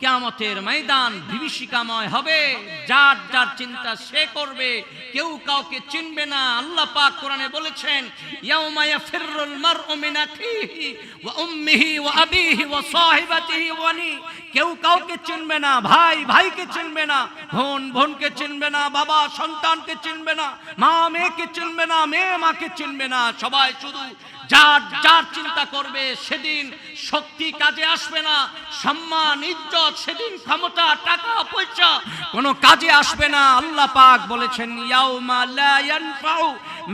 কেয়ামতের ময়দান বিভীষিকাময় হবে। যার যার চিন্তা সে করবে, কেউ কাউকে চিনবে না। আল্লাহ পাক কোরআনে বলেছেন, ইয়াউমা ইয়াফিরুল মারউ মিন আখিহি ওয়া উম্মিহি ওয়া আবিহি ওয়া সাহিবাতিহি ওয়া নি কেউ কাউকে চিনবে না, ভাই ভাইকে চিনবে না, বোন বোনকে চিনবে না, বাবা সন্তানকে চিনবে না, মা মেয়েকে চিনবে না, মেয়ে মাকে চিনবে না। সবাই শুধু যার যার চিন্তা করবে সেদিন শক্তি কাজে আসবে না, সম্মান, ইজ্জত, সেদিন ক্ষমতা, টাকা, পয়সা কোনো কাজে আসবে না। আল্লাহ পাক বলেছেন, ইয়াউমা লা ইয়ানফাউ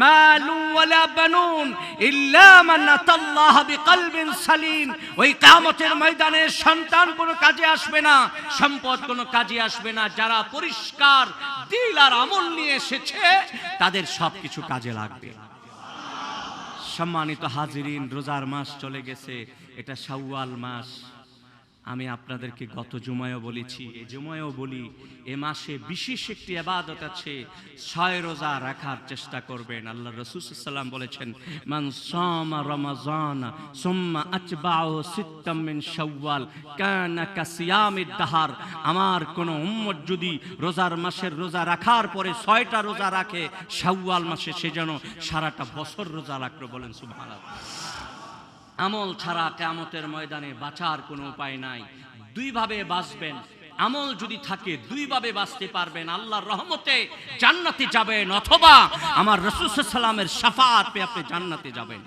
মালু ওয়ালা বানুন ইল্লা মান আতাল্লাহ বিকলবিন সালিম। ওই কিয়ামতের ময়দানে সন্তান কোনো কাজে আসবে না, সম্পদ কোনো কাজে আসবে না। যারা পরিষ্কার, দিল আর আমল নিয়ে এসেছে, তাদের সবকিছু কাজে লাগবে। সম্মানিত হাজিরিন রোজার মাস চলে গেছে এটা শাওয়াল মাস। আমি আপনাদেরকে গত জুমায়ও বলেছি, এ জুমায়ও বলি, এ মাসে বিশেষ একটি আবাদত আছে, ছয় রোজা রাখার চেষ্টা করবেন। আল্লাহ রসুলাম বলেছেন, মান সামা রমাজান সুম্মা আতবাউ সিত্তাম মিন শাওয়াল, কানা কাসিয়ামিদ দাহার। আমার কোন উম্মত যদি রোজার মাসের রোজা রাখার পরে ছয়টা রোজা রাখে, শাওয়াল মাসে সে যেন সারাটা বছর রোজা রাখল বলেন, সুবহানাল্লাহ। আমল ছাড়া কেয়ামতের ময়দানে বাঁচার কোনো উপায় নাই। দুইভাবে বাঁচবেন। আমল যদি থাকে, দুইভাবে বাঁচতে পারবেন। আল্লাহর রহমতে জান্নাতে যাবেন অথবা আমার রসুল সাল্লামের সাফাত পেয়ে আপনি জান্নাতে যাবেন।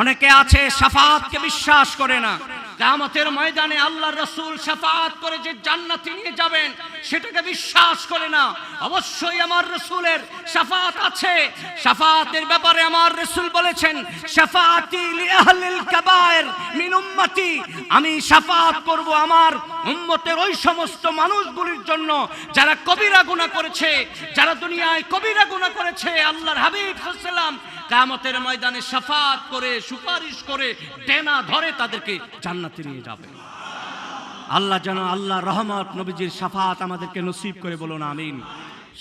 অনেকে আছে সাফাতকে বিশ্বাস করে না। কামতের ময়দানে আল্লাহ রসুল সাফাত করে যে জান্নাতে নিয়ে যাবেন, সেটাকে বিশ্বাস করে না। অবশ্যই আমার রসুলের সাফাত আছে। সাফাতের ব্যাপারে আমার রসুল বলেছেন সাফাতি আমি সাফাত করব আমার উম্মতের ওই সমস্ত মানুষগুলির জন্য যারা কবিরা গুনাহ করেছে, যারা দুনিয়ায় কবিরা গুনাহ করেছে। আল্লাহর হাবিব সাল্লাল্লাহু কামতের ময়দানে সাফাত করে, সুপারিশ করে, টেনা ধরে তাদেরকে জান্নাতে নিয়ে যাবে। আল্লাহ যেন আল্লাহ রহমত, নবীজির সাফাত আমাদেরকে নসিব করে বলুন, আমিন।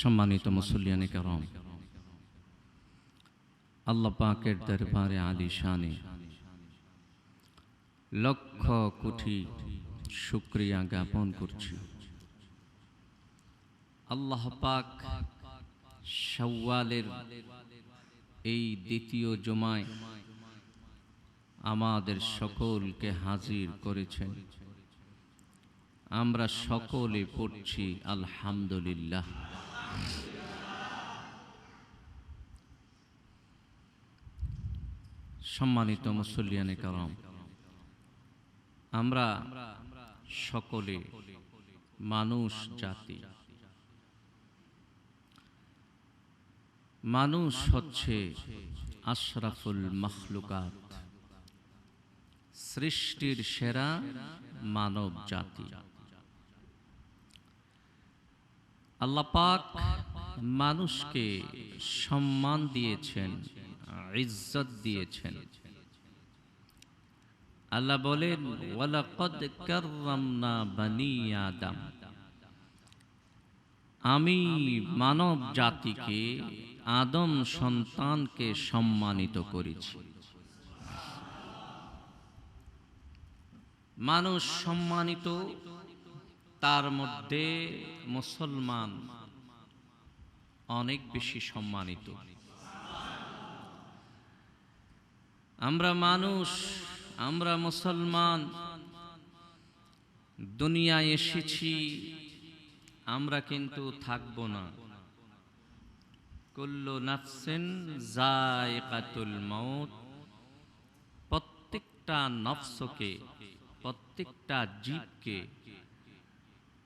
সম্মানিত মুসল্লিয়ানে করম, আল্লাহ পাকের দরবারে আলী শানে লক্ষ কোটি শুক্রিয়া জ্ঞাপন করছি। আল্লাহ পাক শাওয়ালের এই দ্বিতীয় জমায় আমাদের সকলকে হাজির করেছেন। আমরা সকলে পড়ছি আলহামদুলিল্লাহ। সম্মানিত মুসল্লিয়ানে কালাম আমরা সকলে মানুষ জাতি। মানুষ হচ্ছে আশরাফুল মখলুকাত। সৃষ্টির সেরা মানব জাতি। আল্লাপাক মানুষকে সম্মান দিয়েছেন, ইজ্জত দিয়েছেন। আল্লাহ বলেন, ওয়ালাকাদ বানি আদম। আমি মানব জাতিকে আদম সন্তানকে সম্মানিত করেছি। মানুষ সম্মানিত, তার মধ্যে মুসলমান অনেক বেশি সম্মানিত। আমরা মানুষ, আমরা মুসলমান, দুনিয়ায় এসেছি আমরা কিন্তু থাকব না। কুল্লু নাফসিন জায়কাতুল মউত, প্রত্যেকটা নফসকে, প্রত্যেকটা জীবকে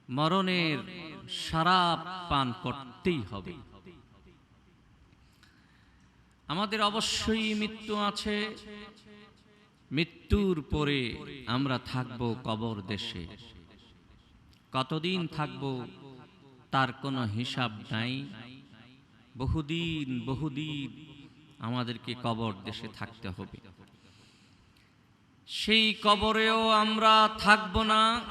মরণের সারাপ পান করতেই হবে। আমাদের অবশ্যই মৃত্যু আছে। মৃত্যুর পরে আমরা থাকব কবর দেশে। কতদিন থাকব তার কোনো হিসাব নাই। বহুদিন বহুদিন আমাদেরকে কবর দেশে থাকতে হবে। সেই কবরেও আমরা থাকব না।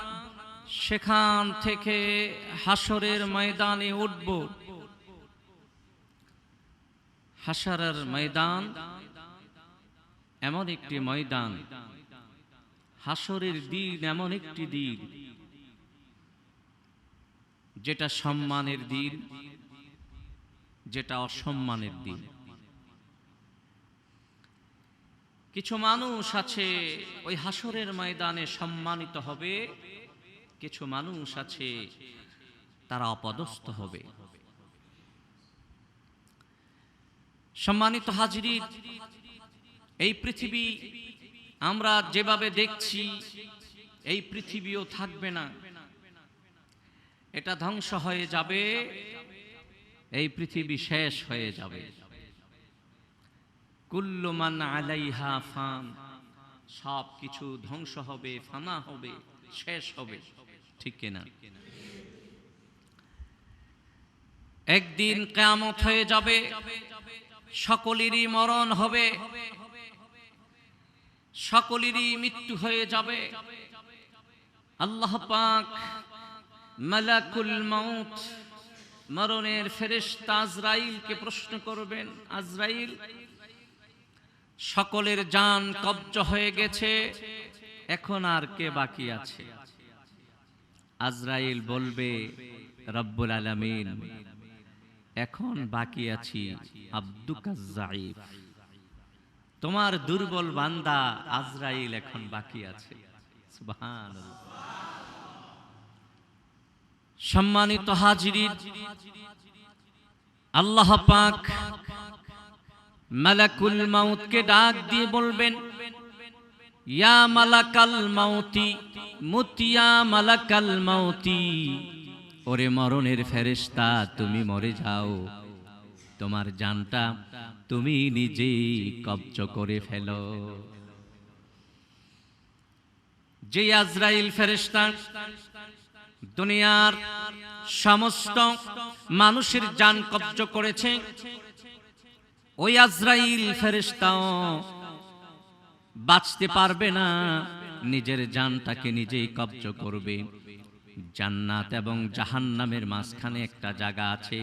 সেখান থেকে হাসরের ময়দানে উঠব। হাসারের ময়দান এমন একটি ময়দান। হাসরের দিন এমন একটি দিন যেটা সম্মানের দিন, যেটা অসম্মানের দিন। কিছু মানুষ আছে ওই হাসরের ময়দানে সম্মানিত হবে, কিছু মানুষ আছে তারা অপদস্থ হবে। সম্মানিত হাজিরি, এই পৃথিবী আমরা যেভাবে দেখছি, এই পৃথিবীও থাকবে না। এটা ধ্বংস হয়ে যাবে। এই পৃথিবী শেষ হয়ে যাবে। কুল্লুমান আলাইহা ফান। সব কিছু ধ্বংস হবে, ফানা হবে, শেষ হবে। ঠিক কিনা? একদিন কেয়ামত হয়ে যাবে। সকলেরই মরণ হবে। সকলেরই মৃত্যু হয়ে যাবে। আল্লাহ পাক মালাকুল মাউত, মরণের ফেরেশতা আজরাইলকে প্রশ্ন করবেন, আজরাইল, সকলের জান কব্জ হয়ে গেছে, এখন আর কে বাকি আছে? আজরাইল বলবে, রব্বুল আলামিন, এখন বাকি আছি আব্দুকাজ জাইফ তোমার দুর্বল বান্দা আজরাইল এখন বাকি আছে। সুবহানাল্লাহ। সম্মানিত হাজিরিন, আল্লাহ পাক মালাকুল মাউতকে ডাক দিয়ে বলবেন, ইয়া মালাকাল মাউতি, মুতিয়া মালাকাল মাউতি, ওরে মরণের ফেরেশতা, তুমি মরে যাও। তোমার জানটা তুমি নিজেই কবজ করে ফেলো। যে আজরাইল ফেরেশতা দুনিয়ার সমস্ত মানুষের জান কব্জ করেছে। ওই আজরাইল ফেরেশতাও বাঁচতে পারবে না, নিজের জানটাকে নিজেই কব্জ করবে। জান্নাত এবং জাহান্নামের মাঝখানে একটা জায়গা আছে।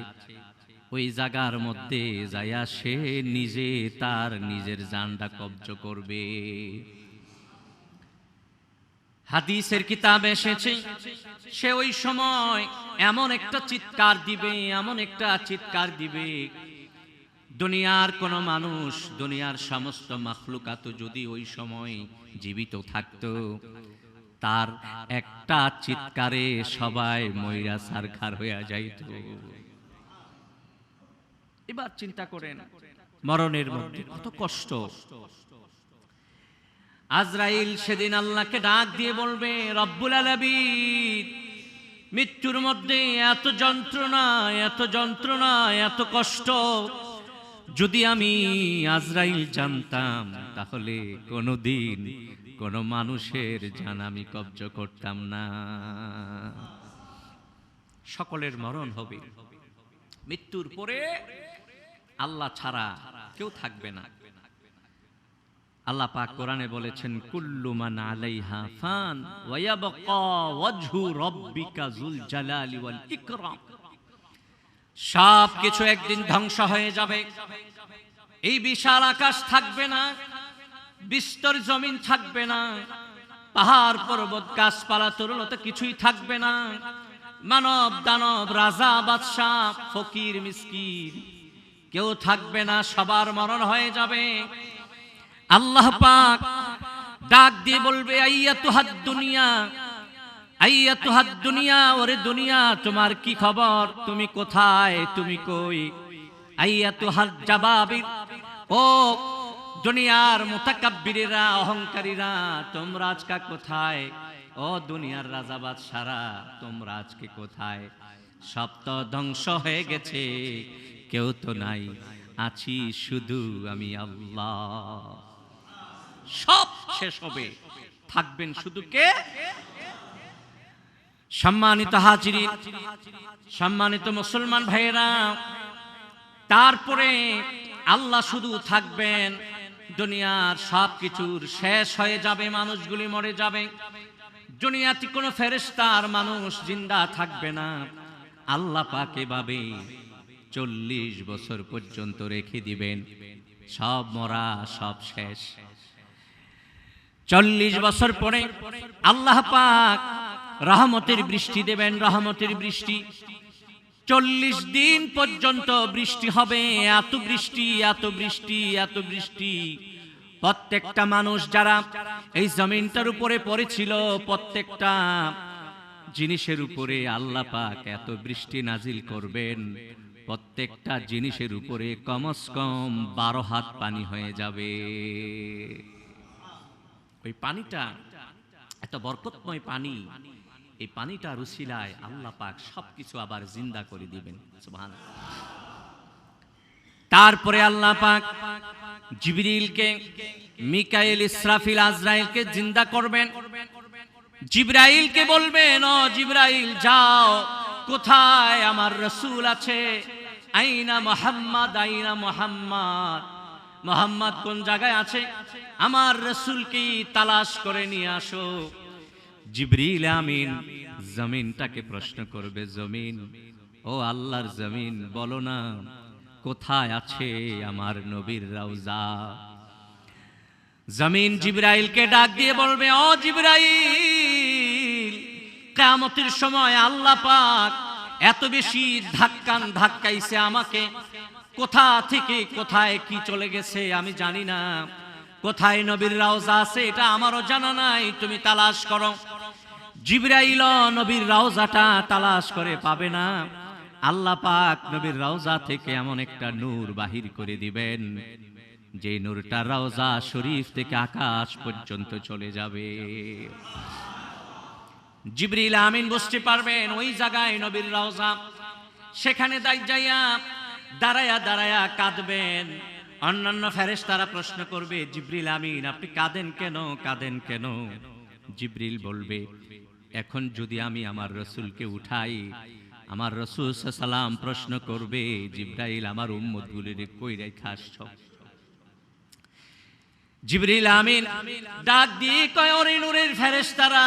ওই জায়গার মধ্যে যায়া সে নিজে তার নিজের জানটা কব্জ করবে। হাদিসের কিতাব এসেছে, সে ওই সময় এমন একটা চিৎকার দিবে, এমন একটা চিৎকার দিবে, দুনিয়ার কোন মানুষ, দুনিয়ার সমস্ত মাখলুকাত যদি ওই সময় জীবিত থাকতো, তার একটা চিৎকারে সবাই ময়রা সারখার হইয়া যাইত। এবার চিন্তা করেন, মরণের মধ্যে কত কষ্ট আজরাইল সেদিন আল্লাহকে ডাক দিয়ে বলবে, রব্বুল আলামিন, মৃত্যুর মধ্যে এত যন্ত্রণা এত যন্ত্রণা, এত কষ্ট। যদি আমি আজরাইল জানতাম, তাহলে কোনোদিন কোন মানুষের জান আমি কব্জ করতাম না। সকলের মরণ হবে। মৃত্যুর পরে আল্লাহ ছাড়া কেউ থাকবে না। আল্লাহ পাক কোরআনে বলেছেন, কুল্লু মান আলাইহা ফান ওয়া ইয়াবকা ওয়াজহু রাব্বিকা যুল জালালি ওয়াল ইকরাম। সব কিছু একদিন ধ্বংস হয়ে যাবে। এই বিশাল আকাশ থাকবে না, বিস্তর জমিন থাকবে না, পাহাড়, পর্বত, গাছপালা তরুলতা কিছুই থাকবে না। মানব, দানব, রাজা, বাদশাহ, ফকির মিসকির কেউ থাকবে না, সবার মরণ হয়ে যাবে। আল্লাহ পাক ডাক দিয়ে বলবে আইয়া তুহাদ দুনিয়া আইয়া তুহাদ দুনিয়া, ওরে দুনিয়া, তোমার কি খবর? তুমি কোথায়? তুমি কই? আইয়া তুহাদ জাবাবির ও দুনিয়ার মুতাকাব্বিরেরা, অহংকারীরা, তোমরা আজকা কোথায়? ও দুনিয়ার রাজা বাদশারা, তোমরা আজকে কোথায়? সব তো ধ্বংস হয়ে গেছে, কেউ তো নাই, আছি শুধু আমি আল্লাহ। সব শেষ হবে। থাকবেন শুধু কে? সম্মানিত হাজিরি সম্মানিত মুসলমান ভাইয়েরা, তারপরে আল্লাহ শুধু থাকবেন, দুনিয়ার সব কিছুর শেষ হয়ে যাবে, মানুষগুলি মরে যাবে। দুনিয়াতে কোনো ফেরেস্তার মানুষ জিন্দা থাকবে না। আল্লাহ পাকে ভাবে চল্লিশ বছর পর্যন্ত রেখে দিবেন। সব মরা, সব শেষ। চল্লিশ বছর পরে আল্লাহ পাক রহমতের বৃষ্টি দেবেন, রহমতের বৃষ্টি। চল্লিশ দিন পর্যন্ত বৃষ্টি হবে, এত বৃষ্টি এত বৃষ্টি এত বৃষ্টি। প্রত্যেকটা মানুষ যারা এই জমিনটার উপরে পড়েছিল, প্রত্যেকটা জিনিসের উপরে আল্লাহ পাক এত বৃষ্টি নাজিল করবেন। প্রত্যেকটা জিনিসের উপরে কমস কম বারো হাত পানি হয়ে যাবে। ওই পানিটা, এত বরকতময় পানি, এই পানিটা রুসিলায় আল্লাহ পাক সবকিছু আবার জিন্দা করে দিবেন সুবহান তারপরে আল্লাহ পাক জিবরিলকে, মিকাইল, ইসরাফিল, আজরাইলকে জিন্দা করবেন। জিব্রাইলকে বলবেন, ও জিব্রাইল, যাও, কোথায় আমার রসুল আছে? আইনা মোহাম্মদ আইনা মোহাম্মদ। মোহাম্মদ কোন জায়গায় আছে? আমার রসুলকে তালাশ করে নিয়ে আসো। জিবরিল আমিন, জমিনটাকে প্রশ্ন করবে, জমিন, ও আল্লাহর জমিন, বলো না, কোথায় আছে আমার নবীর রাউজা জমিন জিব্রাইলকে ডাক দিয়ে বলবে, ও জিব্রাইল কামতের সময় আল্লাহ পাক এত বেশি ধাক্কান ধাক্কাইছে আমাকে কোথা থেকে, কোথায় কি চলে গেছে আমি জানি না। কোথায় নবীর রাউজা আছে এটা আমারও জানা নাই, তুমি তালাশ করো। জিব্রাইল নবীর রাউজাটা তালাশ করে পাবে না। আল্লাহ পাক নবীর রাউজা থেকে এমন একটা নূর বাহির করে দিবেন, যে নূরটা রাউজা শরীফ থেকে আকাশ পর্যন্ত চলে যাবে। জিবরিল আমিন বুঝতে পারবেন, ওই জায়গায় নবীর রাউজা সেখানে যাইয়া দাঁড়ায়া দাঁড়ায়া কাঁদবেন। অন্যান্য ফেরেশ তারা প্রশ্ন করবে, জিবরিল আমিন, আপনি কাঁদেন কেন? কাঁদেন কেন? জিবরিল বলবে, এখন যদি আমি আমার রসুলকে উঠাই, আমার রসুল সালাম প্রশ্ন করবে, জিব্রাইল, আমার উম্মত গুলির কই রেখা আসছ? জিবরিল আমিন ডাক দিয়ে কয়, ওরে নূরের ফেরেশতারা,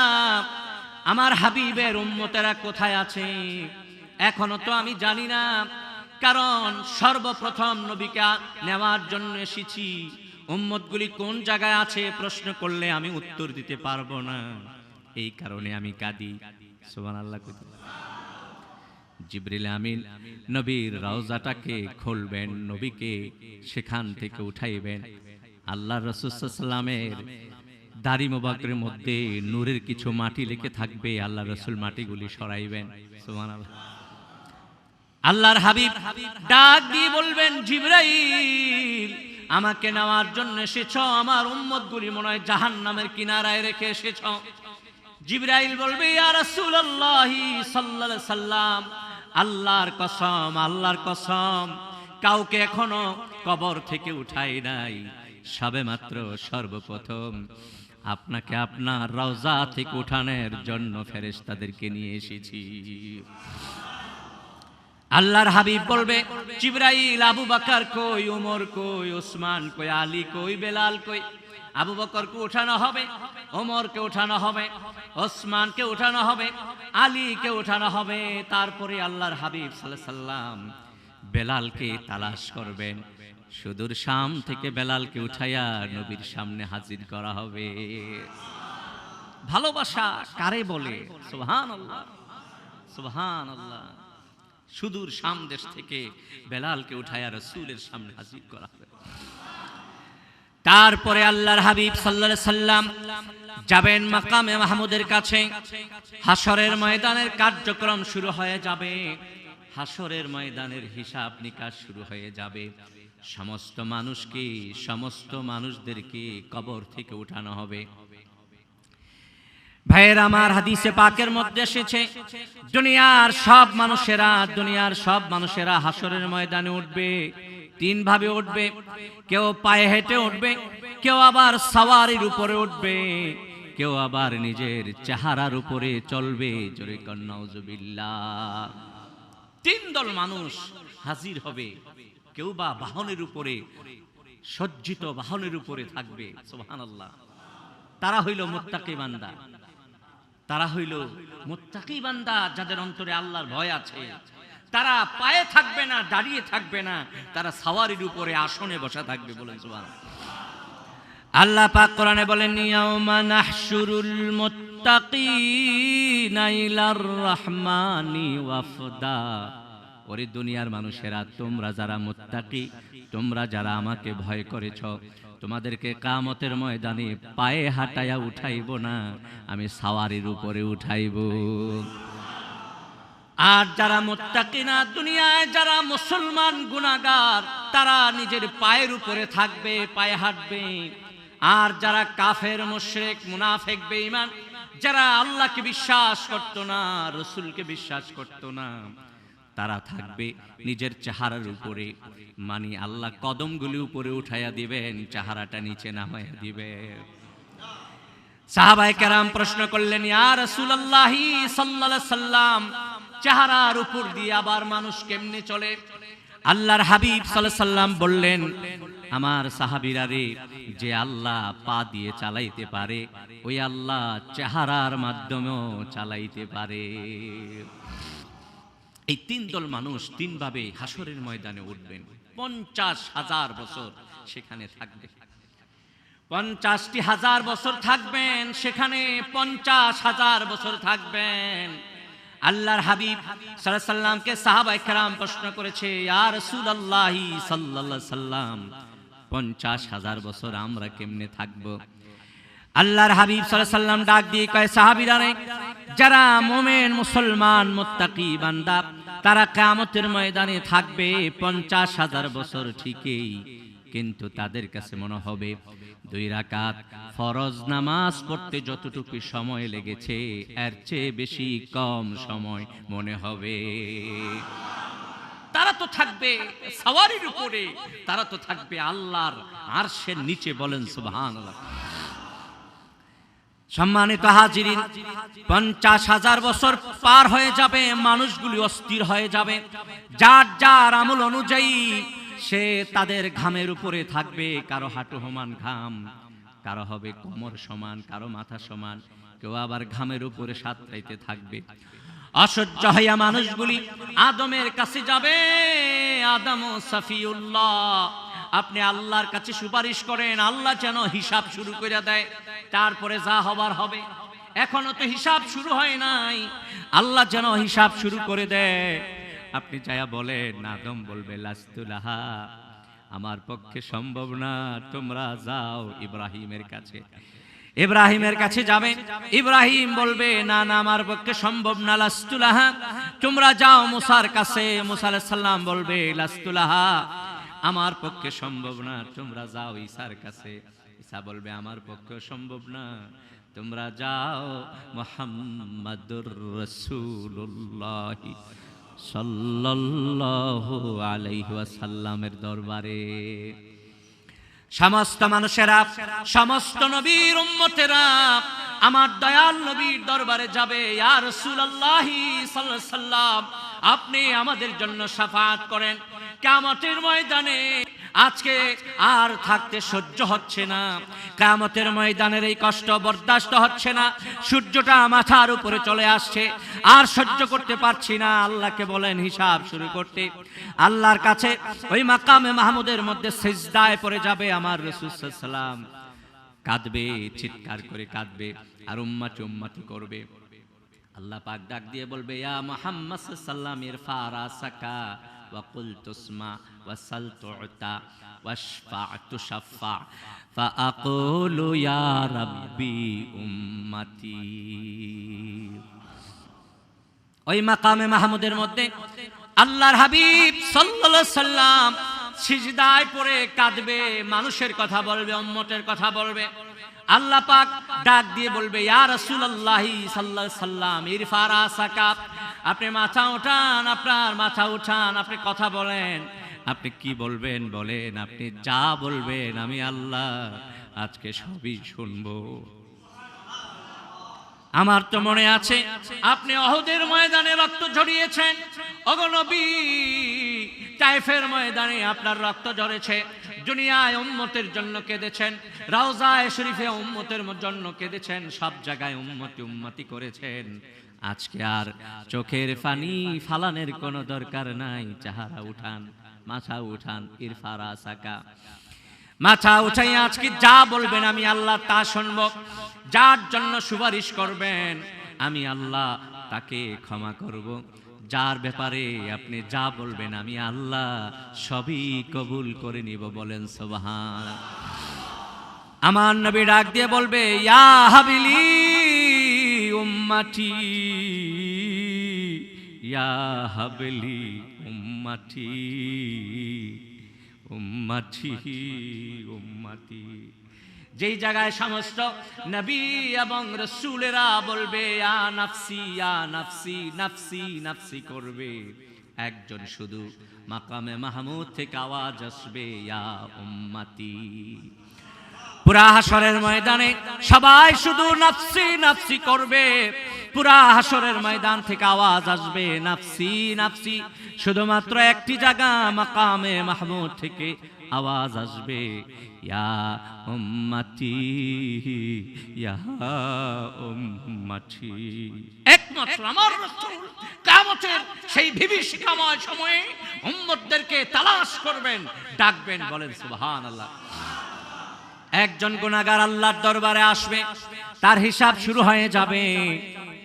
আমার হাবিবের উম্মতেরা কোথায় আছে? এখনও তো আমি জানি না। কারণ সর্বপ্রথম নবিকা নেওয়ার জন্য এসেছি। উম্মতগুলি কোন জায়গায় আছে প্রশ্ন করলে আমি উত্তর দিতে পারব না। এই কারণে আমি কাঁদি। সুবান আল্লাহ জিবরিল আমিন নবীর রওজাটাকে খুলবেন, নবীকে সেখান থেকে উঠাইবেন। আল্লাহ রসুলামের দাড়ি মোবাকের মধ্যে নূরের কিছু মাটি লেগে থাকবে, আল্লাহ রসুল মাটিগুলি সরাইবেন। সুবহান আল্লাহ আল্লাহর হাবিব ডাক দিয়ে বলবেন, জিব্রাইল, আমাকে নেওয়ার জন্য এসেছ, আমার উম্মত গুলি মনে হয় জাহান নামের কিনারায় রেখে এসেছ। জিব্রাইল বলবে সাল্লাম, আল্লাহর কসম আল্লাহর কসম, কাউকে এখনও কবর থেকে উঠাই নাই। সবে মাত্র সর্বপ্রথম আপনাকে আপনার রওজা থেকে উঠানের জন্য ফেরেশতাদেরকে নিয়ে এসেছি। আল্লাহর হাবিব বলবে, জিব্রাইল, আবু বাকার কই, উমর কই ওসমান কই, আলী কই, বেলাল কই? আবু বকরকে উঠানো হবে ওমরকে উঠানো হবে ওসমানকে উঠানো হবে, আলীকে উঠানো হবে। তারপরে আল্লাহর হাবিব আলাইহি সাল্লাম বেলালকে তালাশ করবেন। সুদূর শাম থেকে বেলালকে উঠাইয়া নবীর সামনে হাজির করা হবে। ভালোবাসা কারে বলে? সুবহান আল্লাহ সুবহান আল্লাহ সুদূর শাম দেশ থেকে বেলালকে উঠাইয়া রসুলের সামনে হাজির করা হবে। তারপরে আল্লাহর হাবিব সাল্লাল্লাহু সাল্লাম যাবেন মাকামে মাহমুদের কাছে। হাসরের ময়দানের কার্যক্রম শুরু হয়ে যাবে। হাসরের ময়দানের হিসাব নিকাশ শুরু হয়ে যাবে। সমস্ত মানুষকে, সমস্ত মানুষদেরকে কবর থেকে উঠানো হবে। ভাইয়ের, আমার হাদিসে পাকের মধ্যে এসেছে, দুনিয়ার সব মানুষেরা, দুনিয়ার সব মানুষেরা হাসরের ময়দানে উঠবে, তিন ভাবে উঠবে, কেউ পায়ে হেঁটে উঠবে, কেউ আবার সাওয়ারির উপরে উঠবে, কেউ আবার নিজের চেহারার উপরে চলবে, জোরে কন্নাউজুবিল্লাহ তিন দল মানুষ হাজির হবে, কেউ বা বাহনের উপরে, সজ্জিত বাহনের উপরে থাকবে তারা হইল মুত্তাকি বান্দা। তারা হইল মুত্তাকি বান্দা যাদের অন্তরে আল্লাহর ভয় আছে। তারা পায়ে থাকবে না, দাঁড়িয়ে থাকবে না, তারা সাওয়ারির উপরে আসনে বসা থাকবে বলেন সুবহান। আল্লাহ পাক কোরআনে বলেন, ইয়াউমা নাহশুরুল মুত্তাকিনা ইলার রহমানি ওয়াফদা। ওরে দুনিয়ার মানুষেরা, তোমরা যারা মুত্তাকি, তোমরা যারা আমাকে ভয় করেছ তোমাদেরকে কামতের ময়দানে পায়ে হাঁটাইয়া উঠাইব না, আমি সাওয়ারির উপরে উঠাইব। আর যারা মোত্তাকিনা দুনিয়ায়, যারা মুসলমান গুনাহগার, তারা নিজের পায়ের উপরে থাকবে, পায়ে হাঁটবে। আর যারা কাফের, মুশরিক, মুনাফিক, বেঈমান, যারা আল্লাহকে বিশ্বাস করত না, রসুলকে বিশ্বাস করত না তারা থাকবে নিজের চেহারার উপরে। মানে আল্লাহ কদমগুলি উপরে উঠাইয়া দিবেন, চেহারাটা নিচে নামাইয়া দিবেন। সাহাবায়ে কেরাম প্রশ্ন করলেন, ইয়া রাসূলুল্লাহি সাল্লাল্লাহু আলাইহি সাল্লাম, চেহারার উপর দিয়ে আবার মানুষ কেমনে চলে? আল্লাহর হাবিব সাল্লাল্লাহু সাল্লাম বললেন, আমার সাহাবীরা রে, যে আল্লাহ পা দিয়ে চালাইতে পারে, ওই আল্লাহ চেহারার মাধ্যমেও চালাইতে পারে। এই তিন দল মানুষ তিনভাবে হাসরের ময়দানে উঠবেন। পঞ্চাশ হাজার বছর সেখানে থাকবে। পঞ্চাশটি হাজার বছর থাকবেন, সেখানে পঞ্চাশ হাজার বছর থাকবেন। আল্লাহর হাবিব সাল্লামকে সাহাবাই কেরাম প্রশ্ন করেছে আর রাসূলুল্লাহি সাল্লাল্লাহু সাল্লাম, পঞ্চাশ হাজার বছর আমরা কেমনে থাকব? আল্লাহর হাবিব সাল্লাম ডাক দিয়ে কয়, সাহাবীরা যারা মোমেন, মুসলমান, মুত্তাকি বান্দা, তারা কিয়ামতের ময়দানে থাকবে পঞ্চাশ হাজার বছর ঠিকই, কিন্তু তাদের কাছে মনে হবে দুই রাকাত ফরজ নামাজ পড়তে যতটুকু সময় লেগেছে, এর চেয়ে বেশি কম সময় মনে হবে। তারা তো থাকবে সাওয়ারির উপরে, তারা তো থাকবে আল্লাহর আরশের নিচে বলেন সুবহানাল্লাহ। সম্মানিত হাজিরিন, পঞ্চাশ হাজার বছর পার হয়ে যাবে, মানুষগুলি অস্থির হয়ে যাবে। যার যার আমল অনুযায়ী সে তাদের ঘামের উপরে থাকবে, কারও হাঁটু সমান ঘাম, কারও হবে কোমর সমান, কারও মাথা সমান, কেউ আবার ঘামের উপরে সাঁতরাইতে থাকবে। অসহ্য হইয়া মানুষগুলি আদমের কাছে যাবে, আদম ও সাফিউল্লাহ। আপনি আল্লাহর কাছে সুপারিশ করেন, আল্লাহ যেন হিসাব শুরু করে দেয়। তারপরে যা হবার হবে। এখনও তো হিসাব শুরু হয় নাই। আল্লাহ যেন হিসাব শুরু করে দেয়। আপনি যায়া বলেন, আদম বলবে লাস্তুলাহা আমার পক্ষে সম্ভব না। তোমরা যাও ইব্রাহিমের কাছে। ইব্রাহিমের কাছে যাবে। ইব্রাহিম বলবে, না না, আমার পক্ষে সম্ভব না লাস্তুলাহা তোমরা যাও মুসার কাছে। মুসা সালাম বলবে লাস্তুলাহা আমার পক্ষে সম্ভব না। তোমরা যাও ঈসার কাছে। ঈসা বলবে, আমার পক্ষে সম্ভব না। তোমরা যাও মুহাম্মাদুর রাসূলুল্লাহ সাল্লাল্লাহু আলাইহি ওয়াসাল্লামের দরবারে। সমস্ত মানুষেরা, সমস্ত নবীর উম্মতেরা, আমার দয়াল নবীর দরবারে যাবে। ইয়া রাসূলুল্লাহি সাল্লাল্লাহু সাল্লাম আপনি আমাদের জন্য শাফাত করেন। কিয়ামতের ময়দানে আজকে আর থাকতে সহ্য হচ্ছে না। কামতের ময়দানের এই কষ্ট বরদাস্ত হচ্ছে না। সূর্যটা মাথার উপরে চলে আসছে। আর সহ্য করতে পারছি না। আল্লাহকে বলেন হিসাব শুরু করতে। আল্লাহর কাছে ওই মাকামে মাহমুদের মধ্যে সিজদায় পড়ে যাবে আমার রাসূল সাল্লাম কাঁদবে, চিৎকার করে কাঁদবে আর উম্মাটি উম্মাটি করবে। আল্লাহ পাক ডাক দিয়ে বলবে, ইয়া মুহাম্মদ সাল্লাম ইরফা রাসাকা তুসমা ওয়া সাল তুতা ওয়াশফা তুশফা ফাআকুলু ইয়া রাব্বি উম্মতি ওই মাকামে মাহমুদের মধ্যে আল্লাহর হাবিব সাল্লাল্লাহু সাল্লাম সিজদায় পড়ে কাঁদবে, মানুষের কথা বলবে, উম্মতের কথা বলবে। আল্লাহ পাক ডাক দিয়ে বলবে, ইয়া রাসূলুল্লাহি সাল্লাল্লাহু আলাইহি সাল্লাম ইরফা রাসাকা আপনি মাথা উঠান, আপনার মাথা উঠান, আপনি কথা বলেন। আপনি কি বলবেন? বলেন, আপনি যা বলবেন, আমি আল্লাহ আজকে সবই শুনব। আমার তো মনে আছে, আপনি অহদের ময়দানে রক্ত ঝরিয়েছেন। অগনবী টাইফের ময়দানে আপনার রক্ত ঝরেছে। দুনিয়ায় উম্মতের জন্য কেঁদেছেন রাউজায় শরীফে উম্মতের জন্য কেঁদেছেন, সব জায়গায় উম্মতি উম্মতি করেছেন। আজকে আর চোখের ফানি ফালানের কোনো দরকার নাই, চাহারা উঠান, মাথা উঠান ইরফারা সাকা মাথা উঠাই আজকে যা বলবেন আমি আল্লাহ তা শুনব, যার জন্য সুপারিশ করবেন, আমি আল্লাহ তাকে ক্ষমা করব। যার ব্যাপারে আপনি যা বলবেন আমি আল্লাহ সবই কবুল করে নিব, বলেন সোবাহান। আমার নবী ডাক দিয়ে বলবে, ইয়া হাবিলি উম্মাটি ইয়া হাবিলি উম্মাটি উম্মাটি উম্মাতি। যেই জায়গায় সমস্ত নবী এবং রসুলেরা বলবে, ইয়া নাফসি নাফসি নাফসি নাফসি করবে। একজন শুধু মাকামে মাহমুদ থেকে আওয়াজ আসবে, ইয়া উম্মাতি। পুরা হাসরের ময়দানে সবাই শুধু নাফসি নাফসি করবে। পুরা হাসরের ময়দান থেকে আওয়াজ আসবে, নাফসি নাফসি। শুধুমাত্র একটি জায়গা মাকামে মাহমুদ থেকে আওয়াজ আসবে, ইয়া উম্মতি ইয়া উম্মতি। একমাত্র আমার রাসূল কিয়ামতের সেই সময়ে উম্মতদেরকে তালাশ করবেন, ডাকবেন, বলেন, সুবহানাল্লাহ। একজন গুণাগার আল্লাহর দরবারে আসবে, তার হিসাব শুরু হয়ে যাবে।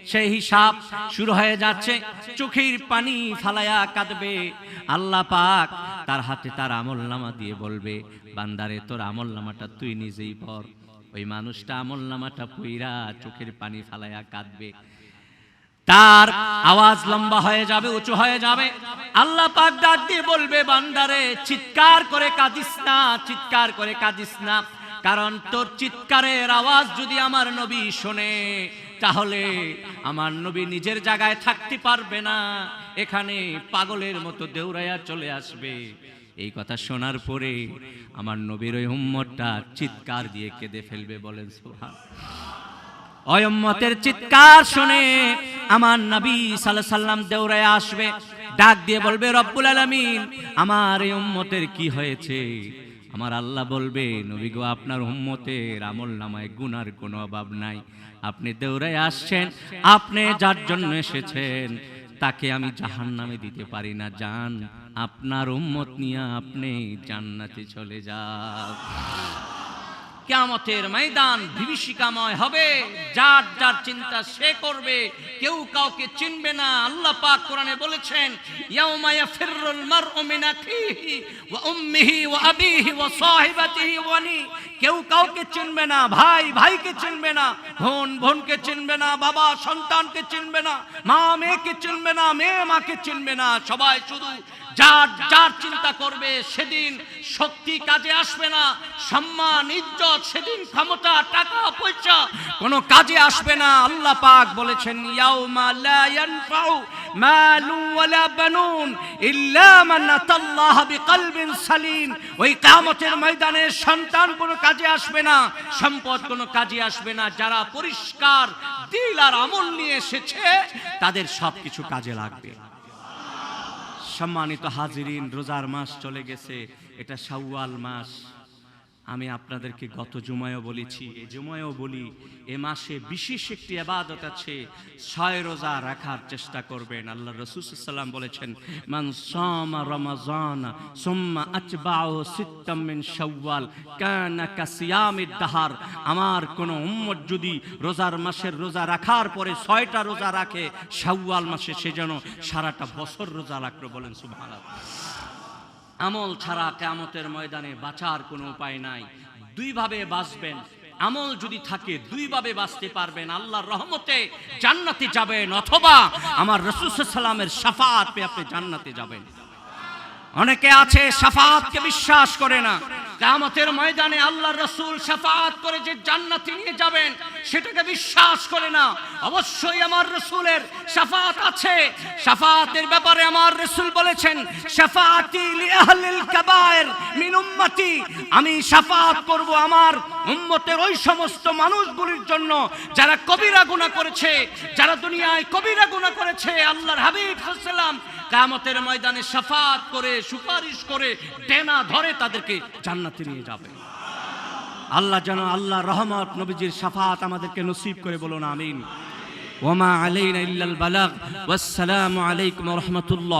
সেই হিসাব শুরু হয়ে যাচ্ছে। চোখের পানি ফালায়া কাঁদবে। আল্লাহ পাক তার হাতে তার আমল নামা দিয়ে বলবে, বান্দারে, তোর আমল নামাটা তুই নিজেই পর ওই মানুষটা আমল নামাটা পুইরা চোখের পানি ফালায়া কাঁদবে। তার আওয়াজ লম্বা হয়ে যাবে, উঁচু হয়ে যাবে। আল্লাহ পাক ডাক দিয়ে বলবে, বান্দারে, চিৎকার করে কাঁদিস না, চিৎকার করে কাঁদিস না। কারণ তোর চিৎকারের আওয়াজ যদি আমার নবী শোনে, তাহলে আমার নবী নিজের জায়গায় থাকতে পারবে না। এখানে পাগলের মতো দেউরাইয়া চলে আসবে। এই কথা শোনার পরে আমার নবীর ওই উম্মতটা চিৎকার দিয়ে কেঁদে ফেলবে, বলেন সোহা অয়ম্মতের চিৎকার শুনে আমার নবী সাল্লাল্লাহু সাল্লাম দেউরায় আসবে, ডাক দিয়ে বলবে, রব্বুল আলামিন, আমার এই উম্মতের কি হয়েছে? আমার আল্লাহ বলবে, নবী গো, আপনার উম্মতের আমল নামায় গুনার কোনো অভাব নাই। আপনি দৌড়ায় আসছেন, আপনি যার জন্য এসেছেন, তাকে আমি জাহান নামে দিতে পারি না। যান, আপনার উম্মত নিয়ে আপনি জান্নাতে চলে যান। কিয়ামতের ময়দান বিভীষিকাময় হবে। যার যার চিন্তা সে করবে। কেউ কাউকে চিনবে না। আল্লাহ পাক কোরআনে বলেছেন, ইয়াউমা ইয়াফিরুল মারউ মিন আখিহি ওয়া উম্মিহি ওয়া আবিহি ওয়া সাহিবাতিহি ওয়া কেউ কাউকে চিনবে না। ভাই, ভাইকে চিনবে না। বোন, বোনকে চিনবে না। বাবা, সন্তানকে চিনবে না। মা, মেয়েকে চিনবে না। মেয়ে, মাকে চিনবে না। সবাই শুধু যার যার চিন্তা করবে সেদিন শক্তি কাজে আসবে না, সম্মান, ইজ্জত, সেদিন ক্ষমতা, টাকা, পয়সা কোনো কাজে আসবে না। আল্লাহ পাক বলেছেন, ইয়াউমা লা ইয়ানফাউ মালু ওয়ালা বানুন ইল্লা মান আতাল্লাহ বিকলবিন সালিম। ওই কিয়ামতের ময়দানে সন্তান কোনো কাজে আসবে না, সম্পদ কোনো কাজে আসবে না। যারা পরিষ্কার দিল আর আমল নিয়ে এসেছে, তাদের সবকিছু কাজে লাগবে। সম্মানিত হাজিরিন রোজার মাস চলে গেছে এটা শাওয়াল মাস। আমি আপনাদেরকে গত জুমায়ও বলেছি, এ জুমায়ও বলি, এ মাসে বিশেষ একটি আবাদত আছে, ছয় রোজা রাখার চেষ্টা করবেন। আল্লাহ রসুলাম বলেছেন, মান সামা রমাজান, সুম্মা আতবাউ সিত্তাম মিন শাওয়াল, কানা কাসিয়ামিদ দাহার। আমার কোন উম্মত যদি রোজার মাসের রোজা রাখার পরে ছয়টা রোজা রাখে, শাওয়াল মাসে সে যেন সারাটা বছর রোজা রাখল বলেন, সুবহানাল্লাহ। আমল ছাড়া কেয়ামতের ময়দানে বাঁচার কোনো উপায় নাই। দুইভাবে বাঁচবেন। আমল যদি থাকে, দুইভাবে বাঁচতে পারবেন। আল্লাহর রহমতে জান্নাতে যাবেন, অথবা আমার রসুল সাল্লামের সাফাত পেয়ে আপনি জান্নাতে যাবেন। অনেকে আছে সাফাতকে বিশ্বাস করে না। কিয়ামতের ময়দানে আল্লাহ রসুল সাফাত করে যে জান্নাতে নিয়ে যাবেন, সেটাকে বিশ্বাস করে না। অবশ্যই আমার রসুলের সাফাত আছে। সাফাতের ব্যাপারে আমার রসুল বলেছেন, সাফাতি লিআহলিল কাবায়ের মিন উম্মতি। আমি সাফাত করব আমার উম্মতের ওই সমস্ত মানুষগুলির জন্য যারা কবিরা গুনাহ করেছে, যারা দুনিয়ায় কবিরা গুনাহ করেছে। আল্লাহর হাবিব সাল্লাল্লাহু কামতের ময়দানে সাফাত করে, সুপারিশ করে টেনা ধরে তাদেরকে জান্নাতে নিয়ে যাবে। আল্লাহ যেন আল্লাহ রহমত, নবীজির সাফাত আমাদেরকে নসিব করে বলুন, আমিন। ওমা আলাইনা ইল্লাল বালাগ। ওয়াসসালামু আলাইকুম রাহমাতুল্লাহ।